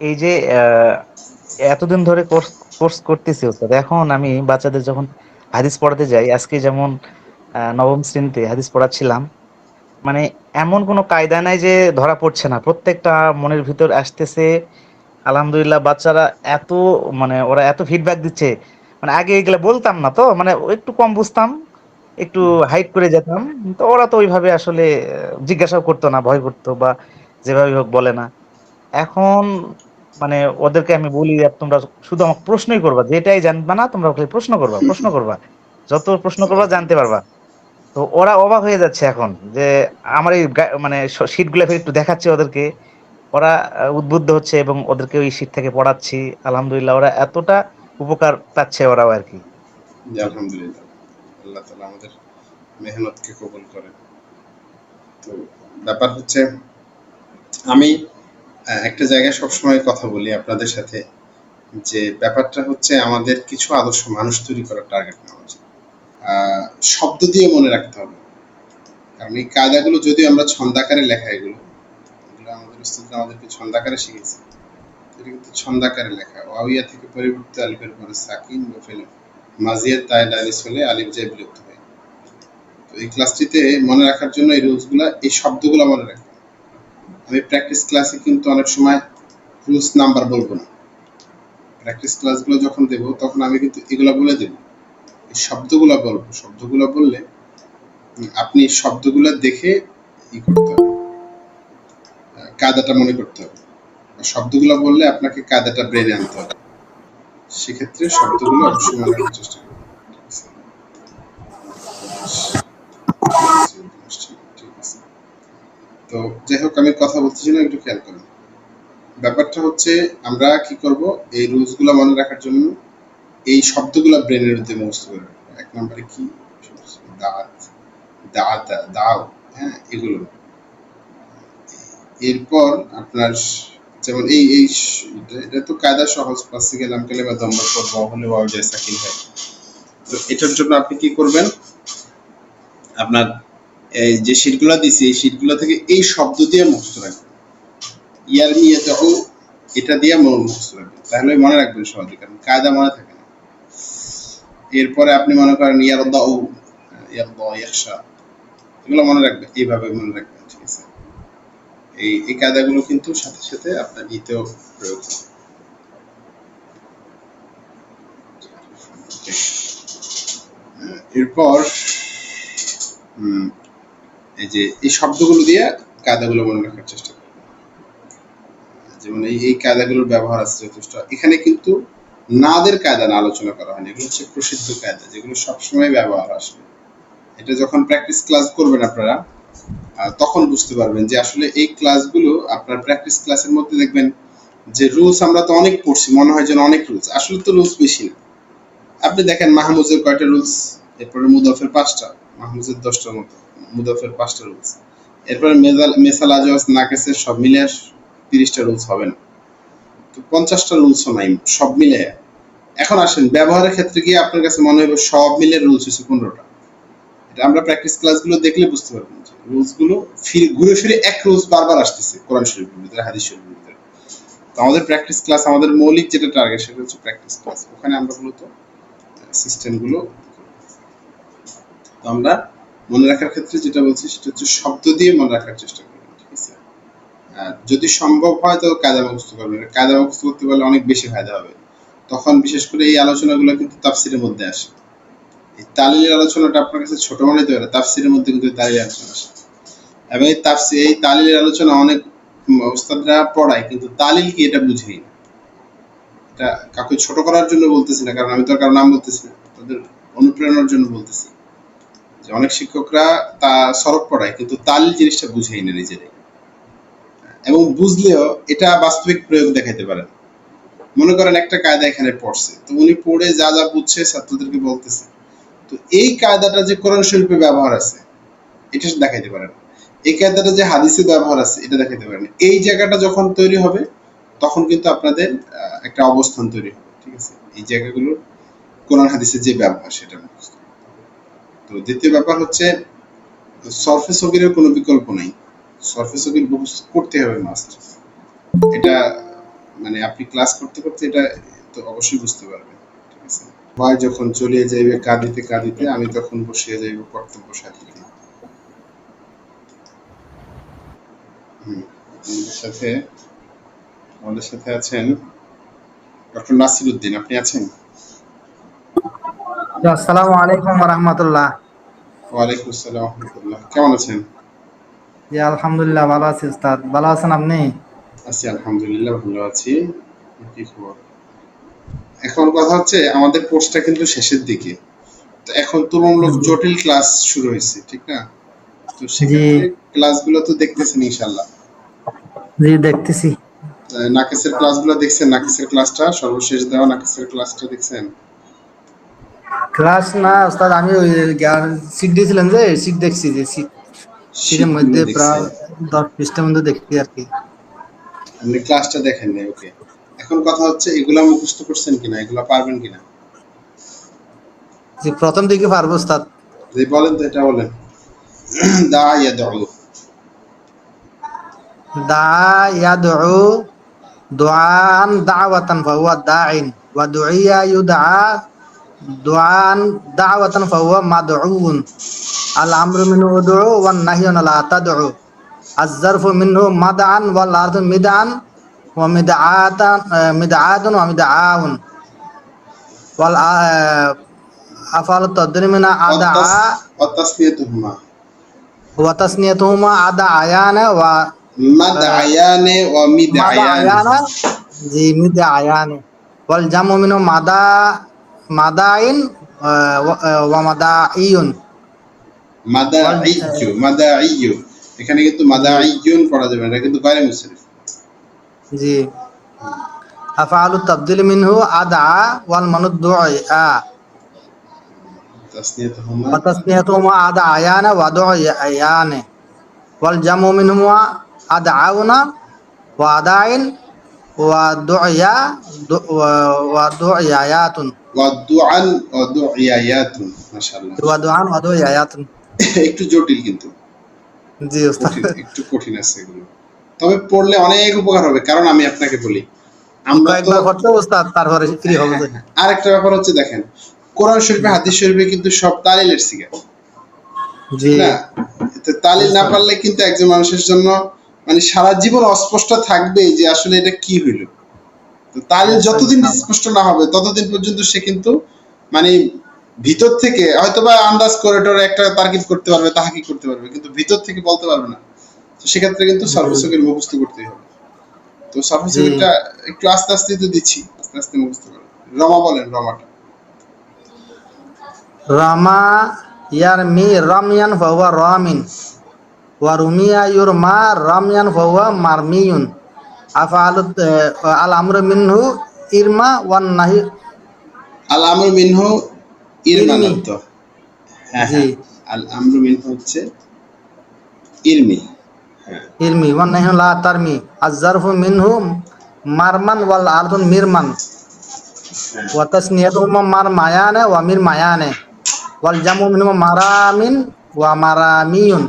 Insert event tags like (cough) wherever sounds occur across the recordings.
এই যে এতদিন ধরে কোর্স কোর্স করতেছি ওস্তাদ এখন আমি বাচ্চাদের যখন হাদিস পড়াতে যাই, আজকে যেমন নবম শ্রেণীতে হাদিস পড়াচ্ছিলাম মানে এমন কোনো কায়দা নাই যে ধরা পড়ছে না। প্রত্যেকটা মনের ভিতর আসতেছে, আলহামদুলিল্লাহ বাচ্চারা এত মানে ওরা এত ফিডব্যাক দিচ্ছে। মানে আগে এগুলা বলতাম না তো মানে একটু কম বুঝতাম, একটু হাইট করে যেতাম, তো ওরা তো ওইভাবে আসলে জিজ্ঞাসাও করতো না, ভয় করতো বা যেভাবে হোক বলে না। এখন মানে ওদেরকে আমি বলি তোমরা শুধু আমাকে প্রশ্নই করবা, যেটাই জানবা না, তোমরা খালি প্রশ্ন করবা প্রশ্ন করবা। যত প্রশ্ন করবা, জানতে পারবা। তো ওরা অবাক হয়ে যাচ্ছে এখন যে আমার এই মানে শীটগুলা একটু দেখাচ্ছে ওদেরকে। ওরা উদ্বুদ্ধ হচ্ছে এবং ওদেরকে ওই শীট থেকে পড়াচ্ছি। আলহামদুলিল্লাহ, ওরা এতটা উপকার পাচ্ছে ওরাও আর কি। আলহামদুলিল্লাহ। আল্লাহ তালা আমাদের মেহনতকে কবুল করে। তো ব্যাপার হচ্ছে, আমি একটা জায়গায় সবসময় কথা বলি আপনাদের সাথে, যে ব্যাপারটা হচ্ছে আমাদের কিছু আদর্শ মানুষ তৈরি করার টার্গেট নেওয়া উচিত। শব্দ দিয়ে মনে রাখতে হবে। কারণ এই কায়দাগুলো যদি আমরা ছন্দাকারে লেখা এগুলো এগুলো আমাদের উস্তাদরা আমাদেরকে ছন্দাকারে শিখেছে এটা কিন্তু ছন্দাকারে লেখা। ওয়াবিয়া থেকে পরিবর্তিত আলিফের পরে সাকিন বা ফেলে মাজিয়ার তাই ডাইনিস হলে আলিফ যায় বিলুপ্ত হয়। তো এই ক্লাসটিতে মনে রাখার জন্য এই রুলসগুলো এই শব্দগুলো মনে রাখবেন আমি প্র্যাকটিস ক্লাসে কিন্তু অনেক সময় রুলস নাম্বার বলব না। প্র্যাকটিস ক্লাসগুলো যখন দেব তখন আমি কিন্তু এগুলো বলে দেব। এই শব্দগুলো বলব। শব্দগুলো বললে আপনি শব্দগুলো দেখে ই করতে হবে। আহ, কায়দাটা মনে করতে হবে। শব্দগুলো বললে আপনাকে কায়দাটা ব্রেনে আনতে হবে। সেক্ষেত্রে শব্দগুলো অবশ্যই মনে রাখার চেষ্টা আছে তো যাই হোক, আমি কথা বলতেছি না, একটু খেয়াল করেন। ব্যাপারটা হচ্ছে, আমরা কি করব, এই রুলসগুলো মনে রাখার জন্য এই শব্দগুলো ব্রেনের মধ্যে মুখস্থ করে। এক নম্বরে কি? দাঁত দাঁত, দাও হ্যাঁ এগুলো। এরপর আপনার যেমন এই এই এটা- তো কায়দা সহজ পাচ্ছি গেলাম কেলে বা দম্বর পর ব যায় সাকিন হয় তো এটার জন্য আপনি কি করবেন? আপনার যে শীটগুলো দিছি, এই শীটগুলো থেকে এই শব্দ দিয়ে মুখস্থ রাখবেন ইয়ার নিয়ে যাও এটা দিয়ে মনে মুখস্থ রাখবেন তাহলে মনে রাখবেন সহজে, কারণ কায়দা মনে থাকে না। এরপরে আপনি মনে করেন ইয়ার দাও ইয়ার দ ইয়াকশা এগুলো মনে রাখবেন, এইভাবে মনে রাখবেন, ঠিক আছে? এই এই কায়দাগুলো কিন্তু সাথে সাথে আপনার ইতেও প্রয়োগ হবে এরপর এই যে, এই শব্দগুলো দিয়ে কায়দাগুলো মনে রাখার চেষ্টা করবেন যেমন এই এই কায়দাগুলোর ব্যবহার আছে যথেষ্ট। এখানে কিন্তু নাদের কায়দা না আলোচনা করা হয়নি, এগুলো হচ্ছে প্রসিদ্ধ কায়দা, যেগুলো সবসময় ব্যবহার আসবে এটা যখন প্র্যাকটিস ক্লাস করবেন আপনারা তখন বুঝতে পারবেন যে আসলে এই ক্লাসগুলো আপনার প্র্যাকটিস ক্লাসের মধ্যে দেখবেন যে রুলস আমরা তো অনেক পড়ছি, মনে হয় যেন অনেক রুলস আসলে তো রুলস বেশি না। আপনি দেখেন মাহমুজের কয়টা রুলস এরপরে মুদাফের পাঁচটা মাহমুজের দশটার মতো। মুদাফের পাঁচটা রুলস এরপরে মেজাল মেসাল আজওয়াজ নাকেসের সব মিলে তিরিশটা রুলস হবে না। তো পঞ্চাশটা রুলসও নাই, সব মিলে এখন আসেন, ব্যবহারের ক্ষেত্রে গিয়ে আপনার কাছে মনে হবে সব মিলে রুলস হচ্ছে পনেরোটা। এটা আমরা প্র্যাকটিস ক্লাসগুলো দেখলে বুঝতে পারবেন যে রুলসগুলো ফিরে, ঘুরে ফিরে এক রুলস বারবার আসতেছে কোরআন শরীফের ভিতরে, হাদিস শরীফের ভিতরে। তো আমাদের প্র্যাকটিস ক্লাস আমাদের মৌলিক যেটা টার্গেট সেটা হচ্ছে প্র্যাকটিস ক্লাস ওখানে আমরা মূলত সিস্টেমগুলো তো আমরা মনে রাখার ক্ষেত্রে যেটা বলছি সেটা হচ্ছে শব্দ দিয়ে মনে রাখার চেষ্টা করবেন ঠিক আছে? যদি সম্ভব হয় তো কায়দা মুখস্থ করবেন। কায়দা মুখস্থ করতে পারলে অনেক বেশি ফায়দা হবে। তখন বিশেষ করে এই আলোচনাগুলো কিন্তু তাফসিরের মধ্যে আসে। এই তালিলের আলোচনাটা আপনার কাছে ছোট মনে হতে পারে, তাফসিরের মধ্যে কিন্তু তালিলের আলোচনা আসে। এবং এই তাফসি, এই তালিলের আলোচনা অনেক ওস্তাদরা পড়ায়, কিন্তু তালিল কি এটা বুঝেই না। এটা কাউকে ছোট করার জন্য বলতেছি না, কারণ আমি তো কারও নাম বলতেছি না, তাদের অনুপ্রেরণার জন্য বলতেছি। যে অনেক শিক্ষকরা তা সরব পড়ায়, কিন্তু তালিল জিনিসটা বুঝেই না নিজেরাই। এবং বুঝলেও এটা বাস্তবিক প্রয়োগ দেখাইতে পারে। মনে করেন একটা কায়দা এখানে পড়ছে, তো উনি পড়ে যা যা বুঝছে ছাত্রদেরকে বলতেছে। তো এই কায়দাটা যে কোরআন শরীফে ব্যবহার আছে, এটা দেখাইতে পারে না। এই কায়দাটা যে হাদিসে ব্যবহার আছে, এটা দেখাইতে পারে না। এই জায়গাটা যখন তৈরি হবে, তখন কিন্তু আপনাদের একটা অবস্থান তৈরি হবে, ঠিক আছে? এই জায়গাগুলো কোরআন হাদিসের যে ব্যবহার, সেটা মুখস্থ। তো দ্বিতীয় ব্যাপার হচ্ছে সরফে সগিরের কোনো বিকল্প নাই। সরফে সগির মুখস্থ করতে হবে মাস্ট এটা মানে আপনি ক্লাস করতে করতে এটা তো অবশ্যই বুঝতে পারবেন, ঠিক আছে? ভয় যখন চলিয়ে যাইবে কাঁদিতে কাঁদিতে, আমি তখন বসিয়ে যাইব কর্তব্য সাথীতে আমাদের সাথে আমাদের সাথে আছেন ডক্টর নাসির উদ্দিন আপনি আছেন? আসসালামু আলাইকুম রহমতুল্লাহ। ওয়ালাইকুম আসসালাম রহমতুল্লাহ। কেমন আছেন? জি আলহামদুলিল্লাহ ভালো আছি উস্তাদ। ভালো আছেন আপনি? আছি আলহামদুলিল্লাহ ভালো আছি। কি খবর? এখন কথা হচ্ছে আমাদের কোর্সটা কিন্তু শেষের দিকে। তো এখন তুলনামূলক জটিল ক্লাস শুরু হয়েছে ঠিক না? তো সেক্ষেত্রে ক্লাসগুলো তো দেখতেছেন ইনশাল্লাহ জি দেখতেছি। নাকেসের ক্লাসগুলো দেখছেন? নাকেসের ক্লাসটা সর্বশেষ দেওয়া নাকেসের ক্লাসটা দেখছেন? ক্লাস না উস্তাদ আমি ওই সিট দিয়েছিলেন যে সিট দেখছি যে সিট সিটের মধ্যে প্রায় দশ পৃষ্ঠার মধ্যে দেখছি আর কি। আপনি ক্লাসটা দেখেন নাই ওকে এখন কথা হচ্ছে এগুলা মুখস্থ করছেন কিনা এগুলা পারবেন কিনা? জি প্রথম দিকে পারব উস্তাদ যে বলেন তো এটা বলেন। দা ইয়াদউ। দা ইয়াদউ দুআন দাওয়াতান ফাহুয়া দাইন ওয়া দুইয়া ইউদআ دعاء دعوة فهو مدعو. الأمر منه أدعو والنهي لا تدعو. الظرف منه مدعا والأرض مدعا ومدعات مدعات ومدعاون والأفعال آه، التقدير من أدعاء وتسميتهما وتسميتهما أدعاء و مدعيان ومدعيان. مدعيان والجمع منه مدعيان مدى مدعين ومدعي মাদাইয়ু মাদাইয়ু এখানে কিন্তু মাদাইয়ুন পড়া যাবে না এটা কিন্তু গায়রে মুসরিফ জি أفعال التبديل منه أدعى والمندعي তাসনিয়াতুহুমা وتسميتهما أدعيان ودعيان والجمع منهما أدعون وأدعين ودعيا ودعيات ওয়াদুআন ওয়াদুইয়ায়াতুন মাশাআল্লাহ ودعان ودعيات একটু জটিল কিন্তু জি ওস্তাদ কঠিন একটু কঠিন আছে এগুলো তবে পড়লে অনেক উপকার হবে কারণ আমি আপনাকে বলি আমরা তো কয়েকবার করতে ওস্তাদ তারপরে ফ্রি হবে যে। আরেকটা ব্যাপার হচ্ছে দেখেন কোরআন শরীফে হাদিস শরীফে কিন্তু সব তালিলের সিগা জি না তো তালিল না পারলে কিন্তু একজন মানুষের জন্য মানে সারা জীবন অস্পষ্ট থাকবে যে আসলে এটা কি হইল। তো তালিল যতদিন স্পষ্ট না হবে ততদিন পর্যন্ত সে কিন্তু মানে ভিতর থেকে হয়তোবা আন্দাজ করে টরে একটা তার্কিব করতে পারবে তাহাকি করতে পারবে কিন্তু ভিতর থেকে বলতে পারবে না। তো সেক্ষেত্রে কিন্তু সর্বসকের মুখস্থ করতে হবে। তো সর্বসকেরটা একটু আস্তে আস্তে তো দিচ্ছি আস্তে আস্তে মুখস্থ করে। রমা বলেন রমাটা। রামা ইয়ারমি রামিয়ান ফাহুয়া রামিন। ওয়া রুমিয়া ইউরমা রামিয়ান ফাহুয়া মারমিয়ুন আফআলু আল আমরু মিনহু ইরমা ওয়ান নাহি আল আমরু মিনহু ইরমি। তো জি। আল আমরু মিনহু হচ্ছে ইরমি ইরমি ওয়ান নাহি লা তারমি আজ-জারফু মিনহু মারমান ওয়াল আরদু মিরমান ওয়া তাসনিয়াতুহুমা মারমায়ানে ওয়া মিরমায়ানে ওয়াল জামু মিনহু মারামিন ওয়া মারামিয়ুন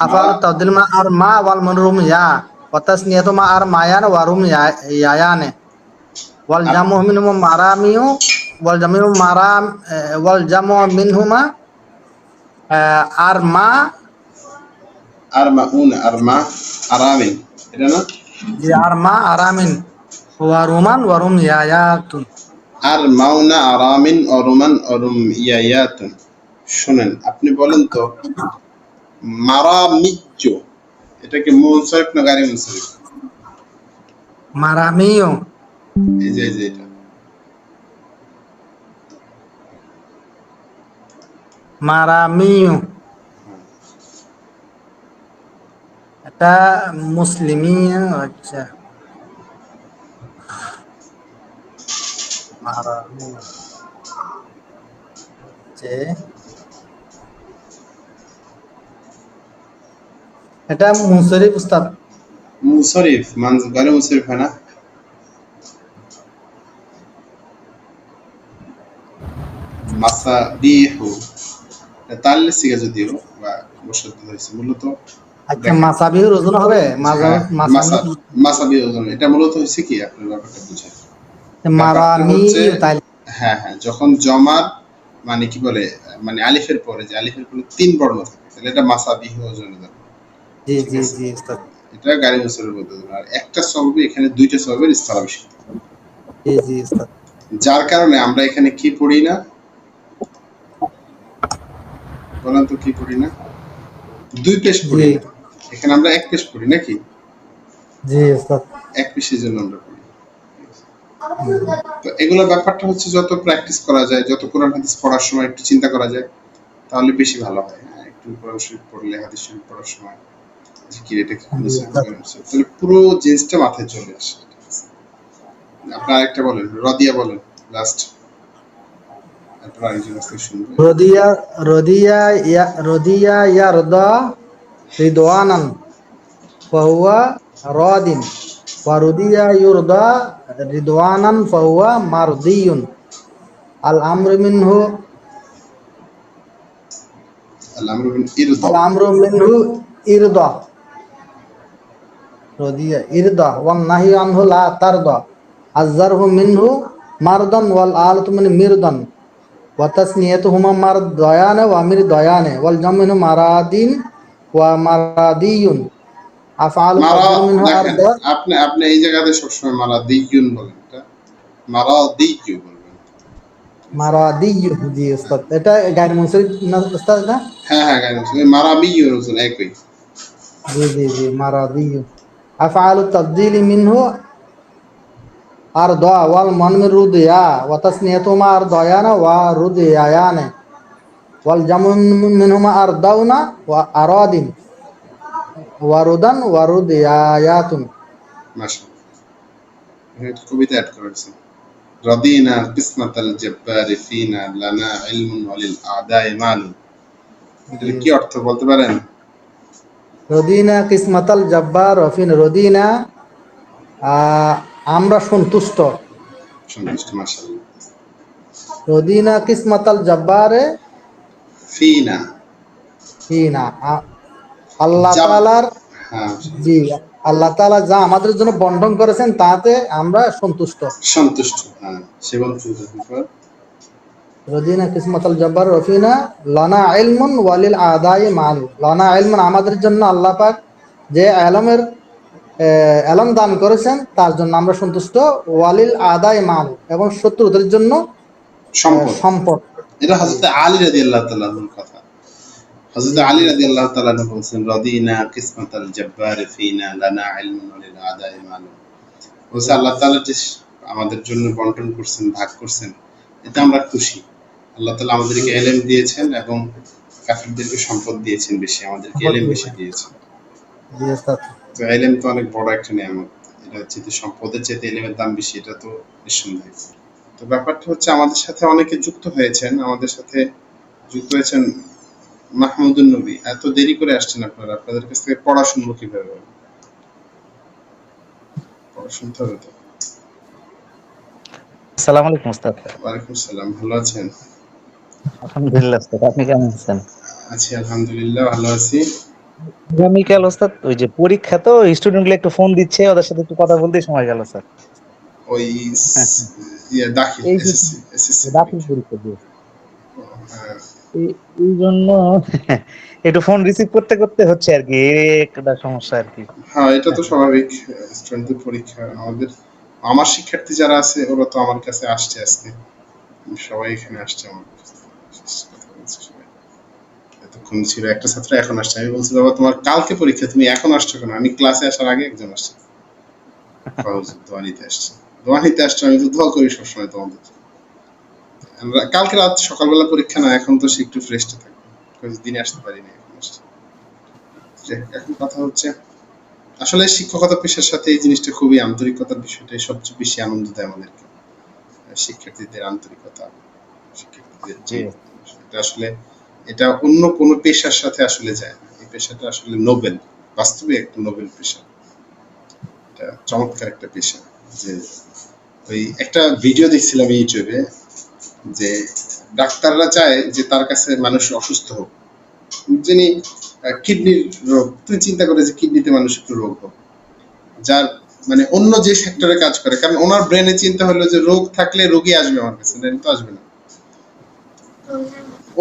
আফআলু তাবদিল মা আর মা ওয়াল মানরুম ইয়া ওয়া তাসনিয়াতুহুমা আর মায়ান ওয়া রুম ইয়ায়ানে ওয়াল জামু মিনহু মারামিয়ু ওয়াল জামু মারাম ওয়াল জামু মিনহুমা আর মা আরমা উন আরমা আরামিন এটা না আর মা আরামিন ওয়া রুমান ওয়া রুম ইয়ায়াতুন আর মাউনা আরামিন অরুমান অরুম ইয়ায়াতুন শুনেন আপনি বলেন তো মারামিজ্জ। এটা কি মুনসারিফ না গারি মুনসারিফ মারামিয়ু এই যে এই যে এটা। মারামিয়ু এটা মুসলিমিয়া আচ্ছা। মারামিয়ু যে এটা মুসরিফ উস্তাদ। মুনসারিফ মান গারি মুনসারিফ হয় না? মাসাবিহু তাহলে সিগা যদিও বা বসত হয়েছে মূলত আচ্ছা মাসাবিহুর ওজন হবে? হ্যাঁ, মাসা- মাসাবি ওজন এটা মূলত হচ্ছে কি? আপনার ব্যাপারটা বুঝেন। মারামি তাইলে হ্যাঁ হ্যাঁ যখন জমার মানে কি বলে মানে আলিফের পরে যে আলিফের পরে তিন বর্ণ থাকে তাহলে এটা মাসাবিহ ওজনে ধরবে জি জি জি উস্তাদ এটা গাড়ি মুসলের মধ্যে আর একটা সববে এখানে দুইটা সবের স্থলাভিষিক্ত জি জি উস্তাদ যার কারণে আমরা এখানে কি পড়ি না? বলেন তো কি পড়ি না? দুই পেশ পড়ি এখানে আমরা এক পেশ পড়ি নাকি? জি উস্তাদ এক পেশের জন্য আমরা পড়ি। তো এগুলো ব্যাপারটা হচ্ছে যত প্র্যাকটিস করা যায় যত কোরআন হাদিস পড়ার সময় একটু চিন্তা করা যায় তাহলে বেশি ভালো হয়। হ্যাঁ একটু কোরআন শরীফ পড়লে হাদিস শরীফ পড়ার সময় কি এটা কি বলেছে, তাহলে পুরো জিনিসটা মাথায় চলে আসে। আপনার আরেকটা বলেন রদিয়া বলেন লাস্ট রদিয়া ইয়া রিদওয়ানান ফাহুয়া রাদিন আল আমরু মিনহু ইরদা রদিয়া ইরদা ওয়ান নাহি আনহু লা তারদা। আযজারহু মিনহু মারদান ওয়াল আলাতু মিন মিরদান। ওয়া তাসনিয়াতুহুমা মারদায়ানে ওয়া মিরদায়ানে। ওয়াল জামু মারাদিন ওয়া মারাদিয়ুন। আফআলু মারা তাকদিরু মিনহু আরদা। আপনি আপনি এই জায়গাতে সবসময় মারা দিকুন বলেন এটা মারা বলবেন। মারাদিয়ু জি উস্তাদ এটা গায়র মুনসির না উস্তাদ না? হ্যাঁ হ্যাঁ একই। জি জি জি মারাদিয়ু আফআলু তাবদিলি মিনহু আরদা ওয়াল মানমির রুদিয়া ওয়া তাসনিয়াতুহুমা আরদায়ানা ওয়া রুদিয়ায়ানে ওয়াল জামু মিনহুমা আরদাউনা ওয়া আরাদিন ওয়া রুদান ওয়া রুদিয়ায়াতুন মাশা একটা কবিতা অ্যাড করেছেন رضينا قسمة الجبار فينا لنا علم وللأعداء مال এটার কি অর্থ বলতে পারেন রদিনা কিসমাতাল জব্বার রফিন রদিনা আমরা সন্তুষ্ট। রদিনা কিসমাতাল জব্বারে ফিনা। আ- আল্লাহ তাআলার হ্যাঁ জি আল্লাহ তাআলা যা আমাদের জন্য বন্টন করেছেন তাতে আমরা সন্তুষ্ট। সন্তুষ্ট হ্যাঁ সেবন রদিনা কিসমাতাল জব্বার রফিনা লানা ইলমুন ওয়ালিল আদাই মাল। লানা ইলমুন আমাদের জন্য আল্লাহ পাক যে আলমের আলম দান করেছেন তার জন্য আমরা সন্তুষ্ট। ওয়ালিল আদাই মাল এবং শত্রুদের জন্য সম্পদ। এটা হযরত আলী রাদিয়াল্লাহু তাআলার কথা। হযরত আলী রাদিয়াল্লাহু তাআলা বলছেন রদিনা কিসমত আল জব্বার ফিনা লানা ইলমুন ওয়ালিল আদাই মালুম বলছে আল্লাহ তাআলা যে আমাদের জন্য বন্টন করছেন ভাগ করছেন এতে আমরা খুশি। আল্লাহ তাআলা আমাদেরকে এলেম দিয়েছেন এবং কাফিরদেরকে সম্পদ দিয়েছেন বেশি আমাদেরকে এলেম বেশি দিয়েছেন। তো এলেম তো অনেক বড় একটা নিয়ামত। এটা হচ্ছে যে সম্পদের চেয়ে এলেমের দাম বেশি এটা তো নিঃসন্দেহ। তো ব্যাপারটা হচ্ছে আমাদের সাথে অনেকে যুক্ত হয়েছেন আমাদের সাথে যুক্ত হয়েছেন মাহমুদুল নবী। এত দেরি করে আসছেন আপনারা আপনাদের কাছ থেকে পড়া শুনব কীভাবে পড়া শুনতে হবে তো? আসসালামু আলাইকুম উস্তাদ ওয়ালাইকুম সালাম ভালো আছেন? আলহামদুলিল্লাহ উস্তাদ আপনি কেমন আছেন? আছি আলহামদুলিল্লাহ ভালো আছি। আগামীকাল ওস্তাদ ওই যে পরীক্ষা তো স্টুডেন্টগুলো একটু ফোন দিচ্ছে ওদের সাথে একটু কথা বলতে সময় গেল স্যার। ওই ইয়ে দাখিল এসএসসি এসএসসি দাখিল পরীক্ষা। দিয়ে। এই- এই জন্য (laughs) একটু ফোন রিসিভ করতে করতে হচ্ছে আর কি একটা সমস্যা আর কি। হ্যাঁ এটা তো স্বাভাবিক স্টুডেন্টদের পরীক্ষা আমাদের আমার শিক্ষার্থী যারা আছে ওরা তো আমার কাছে আসছে আজকে। সবাই এখানে আসছে আমার কাছে। কথা বলছে সবাই। এতক্ষণ ছিল একটা ছাত্র এখন আসছে। আমি বলছি বাবা তোমার কালকে পরীক্ষা তুমি এখন আসছো কেন? আমি ক্লাসে আসার আগে একজন আসছে। দোয়া নিতে আসছে। দোয়া নিতে আসছে? আমি তো দোয়া করি সবসময় তোমাদের কালকে রাত সকালবেলা পরীক্ষা না এখন তো সে একটু ফ্রেশটা থাকবে। দিনে আসতে পারিনি এখন আসছে। এখন কথা হচ্ছে আসলে শিক্ষকতা পেশার সাথে এই জিনিসটা খুবই আন্তরিকতার বিষয়টাই সবচেয়ে বেশি আনন্দ দেয় আমাদেরকে শিক্ষার্থীদের আন্তরিকতা শিক্ষার্থীদের যে আসলে এটা অন্য কোনো পেশার সাথে আসলে যায় না। এই পেশাটা আসলে নোবেল, বাস্তবে একটা নোবেল পেশা। এটা চমৎকার একটা পেশা যে ওই একটা ভিডিও দেখছিলাম ইউটিউবে যে ডাক্তাররা চায় যে তার কাছে মানুষ অসুস্থ হোক। যিনি কিডনির রোগ, তুমি চিন্তা করে যে কিডনিতে মানুষ একটু রোগ হোক। যার মানে অন্য যে সেক্টরে কাজ করে, কারণ ওনার ব্রেনে চিন্তা হলো যে রোগ থাকলে রোগী আসবে আমার কাছে তো আসবে না।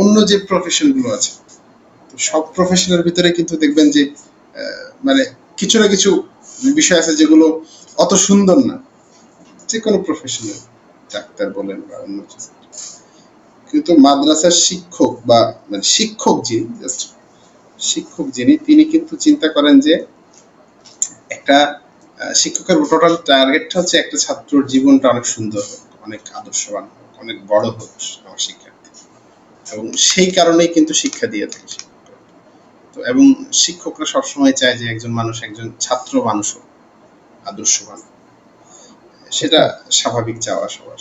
অন্য যে প্রফেশনগুলো আছে সব প্রফেশনের ভিতরে কিন্তু দেখবেন যে মানে কিছু না কিছু বিষয় আছে যেগুলো অত সুন্দর না। যে কোনো প্রফেশনাল ডাক্তার বলেন বা অন্য কিছু। কিন্তু মাদ্রাসার শিক্ষক বা মানে শিক্ষক যিনি, just শিক্ষক যিনি, তিনি কিন্তু চিন্তা করেন যে, একটা শিক্ষকের টোটাল টার্গেটটা হচ্ছে একটা ছাত্রর জীবনটা অনেক সুন্দর হোক, অনেক আদর্শবান হোক, অনেক বড় হোক আমার শিক্ষার্থী এবং সেই কারণেই কিন্তু শিক্ষা দিয়ে থাকে তো এবং শিক্ষকরা সবসময় চায় যে একজন মানুষ একজন ছাত্র মানুষ হোক, আদর্শবান। সেটা স্বাভাবিক চাওয়া সবার।